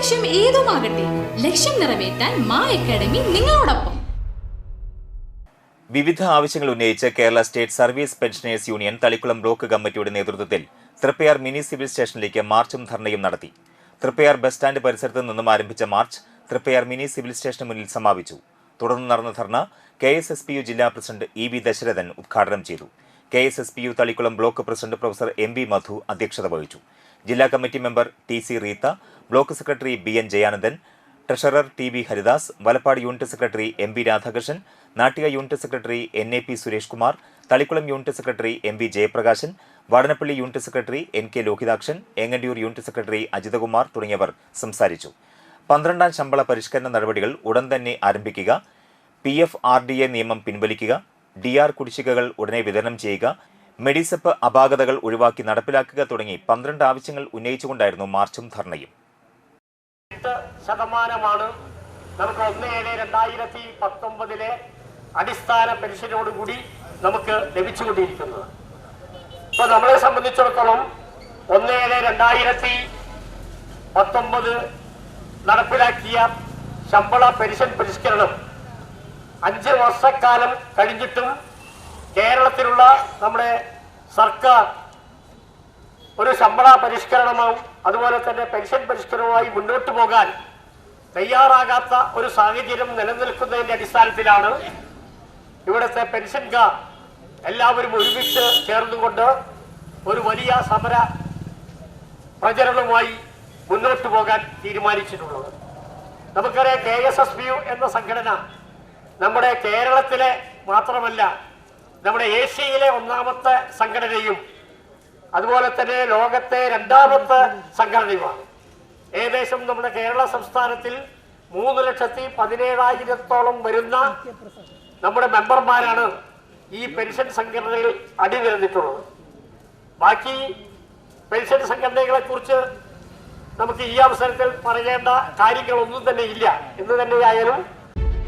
ലക്ഷ്യം ഏതുമാകട്ടെ ലക്ഷ്യം നിറവേറ്റാൻ മാ അക്കാഡമി നിങ്ങളോടൊപ്പം. വിവിധ ആവശ്യങ്ങൾ ഉന്നയിച്ച് Kerala state service pensioners union Thalikulam block കമ്മിറ്റിയുടെ നേതൃത്വത്തിൽ തൃപ്പയാർ മിനി സിവിൽ സ്റ്റേഷനിലേക്ക് മാർച്ചും ധർണയും നടത്തി. തൃപ്പയാർ ബസ് സ്റ്റാൻഡ് പരിസരത്ത് നിന്നും ആരംഭിച്ച മാർച്ച് തൃപ്പയാർ മിനി സിവിൽ സ്റ്റേഷന് മുന്നിൽ സമാപിച്ചു. തുടർന്ന് നടന്ന dharna K S S P U ജില്ലാ പ്രസിഡന്റ് ഇ വി ദശരഥൻ ഉദ്ഘാടനം ചെയ്തു. K S S P U Thalikulam block president professor M V Madhu അധ്യക്ഷത വഹിച്ചു. ജില്ലാ committee member T C Reetha block secretary B N Jayanandan treasurer T V Haridas Valappad unit secretary M V Radhakrishnan Nattika unit secretary N A P Suresh Kumar Thalikulam unit secretary M V Jayaprakashan Vadanappally unit secretary N K Lohithakshan Engandiyoor unit secretary Ajithakumar തുടങ്ങിയവർ സംസാരിച്ചു. പന്ത്രണ്ടാം ശമ്പള പരിഷ്കരണ നടപടികൾ ഉടൻ തന്നെ ആരംഭിക്കുക. P F R D A നിയമം പിൻവലിക്കുക. ഡി ആർ കുടിശ്ശികകൾ ഉടനെ വിതരണം ചെയ്യുക. മെഡിസപ്പ് അപാകതകൾ ഒഴിവാക്കി നടപ്പിലാക്കുക തുടങ്ങി പന്ത്രണ്ട് ആവശ്യങ്ങൾ ഉന്നയിച്ചുകൊണ്ടായിരുന്നു മാർച്ചും ധർണയും. എട്ട് ശതമാനമാണ്. നമുക്ക് ഒന്ന് ഏഴ് രണ്ടായിരത്തി പത്തൊമ്പതിലെ അടിസ്ഥാന പെൻഷനോടുകൂടി നമുക്ക് ലഭിച്ചുകൊണ്ടിരിക്കുന്നത്. ഇപ്പൊ നമ്മളെ സംബന്ധിച്ചിടത്തോളം ഒന്ന് ഏഴ് രണ്ടായിരത്തി പത്തൊമ്പത് നടപ്പിലാക്കിയ ശമ്പള പെൻഷൻ പരിഷ്കരണം അഞ്ച് വർഷക്കാലം കഴിഞ്ഞിട്ടും കേരളത്തിലുള്ള നമ്മുടെ സർക്കാർ ഒരു ശമ്പള പരിഷ്കരണവും അതുപോലെ തന്നെ പെൻഷൻ പരിഷ്കരണവുമായി മുന്നോട്ട് പോകാൻ തയ്യാറാകാത്ത ഒരു സാഹചര്യം നിലനിൽക്കുന്നതിന്റെ അടിസ്ഥാനത്തിലാണ് ഇവിടുത്തെ പെൻഷൻകാർ എല്ലാവരും ഒരുമിച്ച് ചേർന്നുകൊണ്ട് ഒരു വലിയ സമര പ്രചരണവുമായി മുന്നോട്ട് പോകാൻ തീരുമാനിച്ചിട്ടുള്ളത്. നമുക്കറിയാം കെ എസ് എസ് പി എന്ന സംഘടന നമ്മുടെ കേരളത്തിലെ മാത്രമല്ല നമ്മുടെ ഏഷ്യയിലെ ഒന്നാമത്തെ സംഘടനയും അതുപോലെ തന്നെ ലോകത്തെ രണ്ടാമത്തെ സംഘടനയുമാണ്. ഏകദേശം നമ്മുടെ കേരള സംസ്ഥാനത്തിൽ മൂന്ന് ലക്ഷത്തി പതിനേഴായിരത്തോളം വരുന്ന നമ്മുടെ മെമ്പർമാരാണ് ഈ പെൻഷൻ സംഘടനയിൽ അടിനിരന്നിട്ടുള്ളത്. ബാക്കി പെൻഷൻ സംഘടനകളെ കുറിച്ച് നമുക്ക് ഈ അവസരത്തിൽ പറയേണ്ട കാര്യങ്ങളൊന്നും തന്നെ ഇല്ല. എന്ന് തന്നെയായാലും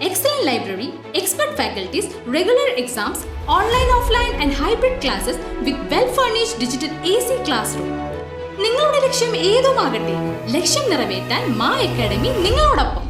excellent library, expert faculties, regular exams, online, offline and hybrid classes with well-furnished digital AC classroom. നിങ്ങളുടെ ലക്ഷ്യം ഏതുമാകട്ടെ ലക്ഷ്യം നിറവേറ്റാൻ മാ അക്കാഡമി നിങ്ങളോടൊപ്പം